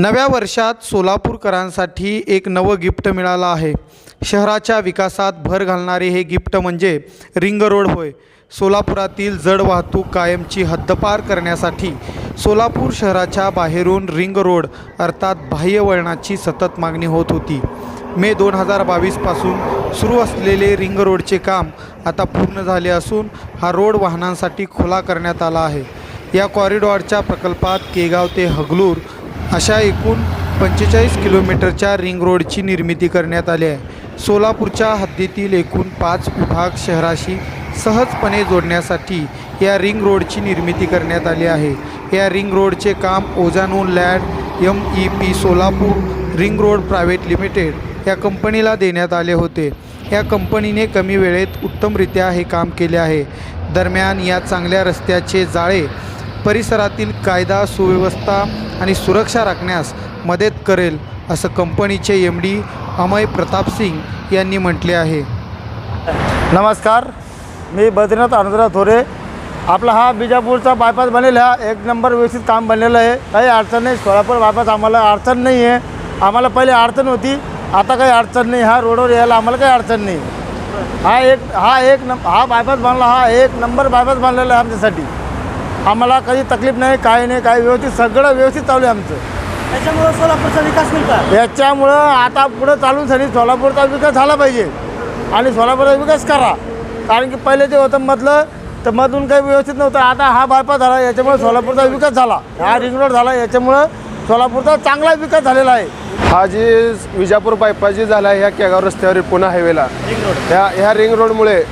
नव्या वर्षात सोलापूरकरांसाठी एक नवं गिफ्ट मिळालं आहे. शहराच्या विकासात भर घालणारे हे गिफ्ट म्हणजे रिंग रोड होय. सोलापुरातील जड वाहतूक कायमची हद्दपार करण्यासाठी सोलापूर शहराच्या बाहेरून रिंग रोड अर्थात बाह्य वळणाची सतत मागणी होत होती. मे दोन हजार बावीसपासून सुरू असलेले रिंग रोडचे काम आता पूर्ण झाले असून हा रोड वाहनांसाठी खुला करण्यात आला आहे. या कॉरिडॉरच्या प्रकल्पात केगाव ते हगलूर अशा एकूण पंचेचाळीस किलोमीटरच्या रिंग रोडची निर्मिती करण्यात आली आहे. सोलापूरच्या हद्दीतील एकूण पाच विभाग शहराशी सहजपणे जोडण्यासाठी या रिंग रोडची निर्मिती करण्यात आली आहे. या रिंग रोडचे काम ओजानू land M E P Solapur ring road private limited या कंपनीला देण्यात आले होते. या कंपनीने कमी वेळेत उत्तमरित्या हे काम केले आहे. दरम्यान या चांगल्या रस्त्याचे जाळे परिसरातील कायदा सुव्यवस्था आणि सुरक्षा राखण्यास मदत करेल असं कंपनीचे एम डी अमय प्रताप सिंग यांनी म्हटले आहे. नमस्कार मी बद्रीनाथ आनंदराव थोरे. आपला हा बिजापूरचा बायपास बनेला हा एक नंबर व्यवस्थित काम बनलेलं आहे. काही अडचण नाही सोलापूर बायपास आम्हाला अडचण नाही आहे. आम्हाला पहिले अडचण होती आता काही अडचण नाही हा रोडवर यायला आम्हाला काही अडचण नाही. हा एक हा एक नंब हा बायपास बनला हा एक नंबर बायपास बनलेला आहे आमच्यासाठी. आम्हाला काही तकलीफ नाही काही नाही काही व्यवस्थित सगळं व्यवस्थित चालू आहे आमचं. त्याच्यामुळे सोलापूरचा विकास होईल का? याच्यामुळं आता पुढं चालून साठी सोलापूरचा विकास झाला पाहिजे. आणि सोलापूरचा विकास करा. कारण की पहिले ते होतं मधलं तर मधून काही व्यवस्थित नव्हतं. आता हा बायपास झाला याच्यामुळे सोलापूरचा विकास झाला. हा रिंग रोड झाला याच्यामुळं सोलापूरचा चांगला विकास झालेला आहे. हा जी विजापूर बायपास जी झाला ह्या केगाव रस्त्यावर पुन्हा हायवेला ह्या ह्या रिंग रोडमुळे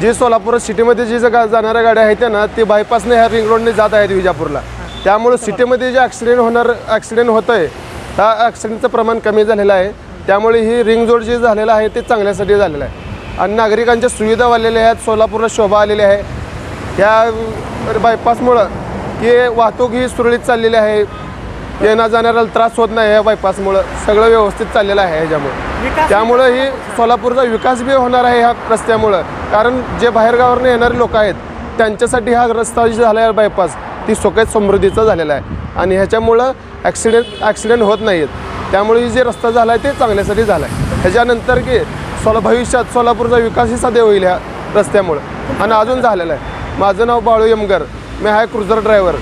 जी सोलापूर सिटीमध्ये जी जगा जाणाऱ्या गाड्या आहेत त्या ना ती बायपासने ह्या रिंग रोडने जात आहेत विजापूरला. त्यामुळे सिटीमध्ये जे ॲक्सिडेंट होणार ॲक्सिडेंट होतं आहे त्या ॲक्सिडेंटचं प्रमाण कमी झालेलं आहे. त्यामुळे ही रिंग रोड जे झालेलं आहे ते चांगल्यासाठी झालेलं आहे. आणि नागरिकांच्या सुविधा वाढलेल्या आहेत सोलापूरला शोभा आलेली आहे. या बायपासमुळं की वाहतूक ही सुरळीत चाललेली आहे. येण्या जाणाऱ्याला त्रास होत नाही या बायपासमुळं सगळं व्यवस्थित चाललेलं आहे ह्याच्यामुळे. त्यामुळं ही सोलापूरचा विकास बी होणार आहे ह्या रस्त्यामुळं. कारण जे बाहेरगावावरून येणारे लोक आहेत त्यांच्यासाठी हा रस्ता जो झाला आहे बायपास ती सुखद समृद्धीचा झालेला आहे. आणि ह्याच्यामुळं ॲक्सिडेंट ॲक्सिडेंट होत नाहीत त्यामुळे ही जे रस्ता झाला आहे ते चांगल्यासाठी झाला आहे. ह्याच्यानंतर की सोला भविष्यात सोलापूरचा विकासही साध्य होईल ह्या रस्त्यामुळं. आणि अजून झालेला आहे. माझं नाव बाळू यमगर. मी आहे क्रुझर ड्रायव्हर